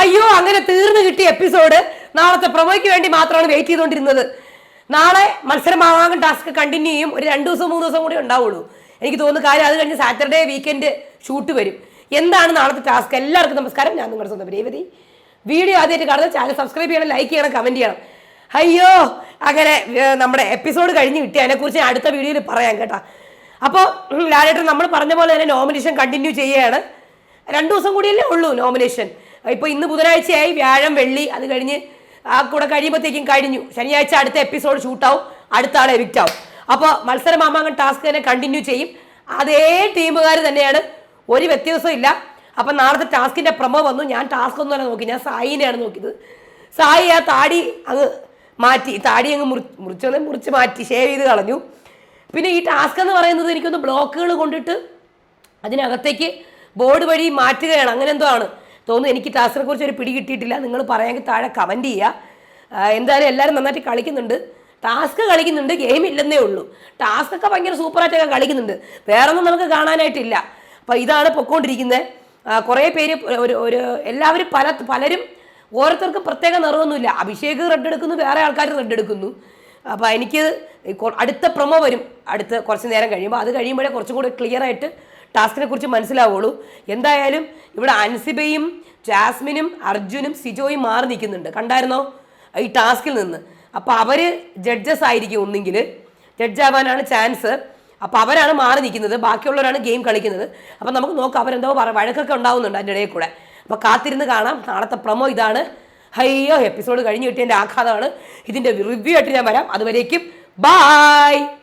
അയ്യോ അങ്ങനെ തീർന്നു കിട്ടിയ എപ്പിസോഡ് നാളത്തെ പ്രൊമോയ്ക്ക് വേണ്ടി മാത്രമാണ് വെയിറ്റ് ചെയ്തുകൊണ്ടിരുന്നത് നാളെ മത്സരം മത്സരമാകാൻ ടാസ്ക് കണ്ടിന്യൂ ചെയ്യും. ഒരു രണ്ട് ദിവസം മൂന്ന് ദിവസം കൂടി ഉണ്ടാവുള്ളൂ. എനിക്ക് തോന്നുന്നു കാര്യം അത് കഴിഞ്ഞ് സാറ്റർഡേ വീക്കെൻഡ് ഷൂട്ട് വരും. എന്താണ് നാളത്തെ ടാസ്ക് എല്ലാവർക്കും നമസ്കാരം. ഞാൻ നിങ്ങളുടെ സ്വന്തം രേവതി. വീഡിയോ ആദ്യമായിട്ട് കാണുന്ന ചാനൽ സബ്സ്ക്രൈബ് ചെയ്യണം ലൈക്ക് ചെയ്യണം കമന്റ് ചെയ്യണം. അയ്യോ അങ്ങനെ നമ്മുടെ എപ്പിസോഡ് കഴിഞ്ഞ് കിട്ടി അതിനെക്കുറിച്ച് ഞാൻ അടുത്ത വീഡിയോയിൽ പറയാം കേട്ടോ. അപ്പോൾ ലാലേട്ടൻ നമ്മൾ പറഞ്ഞ പോലെ തന്നെ നോമിനേഷൻ കണ്ടിന്യൂ ചെയ്യുകയാണ്. രണ്ടു ദിവസം കൂടിയല്ലേ ഉള്ളൂ നോമിനേഷൻ ഇപ്പോൾ ഇന്ന് ബുധനാഴ്ചയായി വ്യാഴം വെള്ളി അത് കഴിഞ്ഞ് ആ കൂടെ കഴിയുമ്പോഴത്തേക്കും കഴിഞ്ഞു. ശനിയാഴ്ച അടുത്ത എപ്പിസോഡ് ഷൂട്ടാവും അടുത്ത ആൾ എവിക്റ്റ് ആവും. അപ്പോൾ മത്സര മാമാങ്കൻ ടാസ്ക് തന്നെ കണ്ടിന്യൂ ചെയ്യും. അതേ ടീമുകാർ തന്നെയാണ്. ഒരു വ്യത്യാസവും ഇല്ല. അപ്പം നാളത്തെ ടാസ്കിന്റെ പ്രമോ വന്നു. ഞാൻ ടാസ്ക് ഒന്നുമല്ല നോക്കി. ഞാൻ സായിനെയാണ് നോക്കിയത്. സായി ആ താടി അങ്ങ് മാറ്റി. താടി അങ്ങ് മുറി മുറിച്ചത് മുറിച്ച് മാറ്റി. ഷേവ് ചെയ്ത് കളഞ്ഞു. പിന്നെ ഈ ടാസ്ക് എന്ന് പറയുന്നത് എനിക്കൊന്ന് ബ്ലോക്കുകൾ കൊണ്ടിട്ട് അതിനകത്തേക്ക് ബോർഡ് വഴി മാറ്റുകയാണ്. അങ്ങനെ എന്തോ ആണ്. തോന്നുന്നു എനിക്ക് ടാസ്റ്റിനെ കുറിച്ച് ഒരു പിടി കിട്ടിയിട്ടില്ല. നിങ്ങൾ പറയാമെങ്കിൽ താഴെ കമന്റ് ചെയ്യുക എന്തായാലും എല്ലാവരും നന്നായിട്ട് കളിക്കുന്നുണ്ട്. ടാസ്ക് കളിക്കുന്നുണ്ട് ഗെയിം ഇല്ലെന്നേ ഉള്ളൂ. ടാസ്ക് ഒക്കെ ഭയങ്കര സൂപ്പറായിട്ടൊക്കെ കളിക്കുന്നുണ്ട്. വേറൊന്നും നമുക്ക് കാണാനായിട്ടില്ല. അപ്പോൾ ഇതാണ് പൊക്കോണ്ടിരിക്കുന്നത് കുറേ പേര് ഒരു ഒരു എല്ലാവരും പല പലരും ഓരോരുത്തർക്കും പ്രത്യേക നിറവൊന്നുമില്ല അഭിഷേക് റെഡ് എടുക്കുന്നു വേറെ ആൾക്കാർ റെഡ് എടുക്കുന്നു. അപ്പോൾ എനിക്ക് അടുത്ത പ്രൊമോ വരും. അടുത്ത് കുറച്ച് നേരം കഴിയുമ്പോൾ അത് കഴിയുമ്പോഴേ കുറച്ചും കൂടി ക്ലിയർ ആയിട്ട് ടാസ്കിനെ കുറിച്ച് മനസ്സിലാവുള്ളൂ. എന്തായാലും ഇവിടെ അൻസിബയും ജാസ്മിനും അർജുനും സിജോയും മാറി നിൽക്കുന്നുണ്ട്. കണ്ടായിരുന്നോ? ഈ ടാസ്കിൽ നിന്ന്. അപ്പോൾ അവർ ജഡ്ജസ് ആയിരിക്കും ഒന്നെങ്കിൽ ജഡ്ജ് ആവാനാണ് ചാൻസ്. അപ്പോൾ അവരാണ് മാറി നിൽക്കുന്നത്. ബാക്കിയുള്ളവരാണ് ഗെയിം കളിക്കുന്നത്. അപ്പോൾ നമുക്ക് നോക്കാം അവരെന്തോ പറ വഴക്കൊക്കെ ഉണ്ടാവുന്നുണ്ട് അതിന്റെ ഇടയിൽ കൂടെ. അപ്പോൾ കാത്തിരുന്ന് കാണാം. നാളത്തെ പ്രമോ ഇതാണ്. ഹയ്യോ എപ്പിസോഡ് കഴിഞ്ഞ് കിട്ടിയതിന്റെ ആഘാതമാണ്. ഇതിന്റെ റിവ്യൂ ആയിട്ട് ഞാൻ വരാം. അതുവരേക്കും ബായ്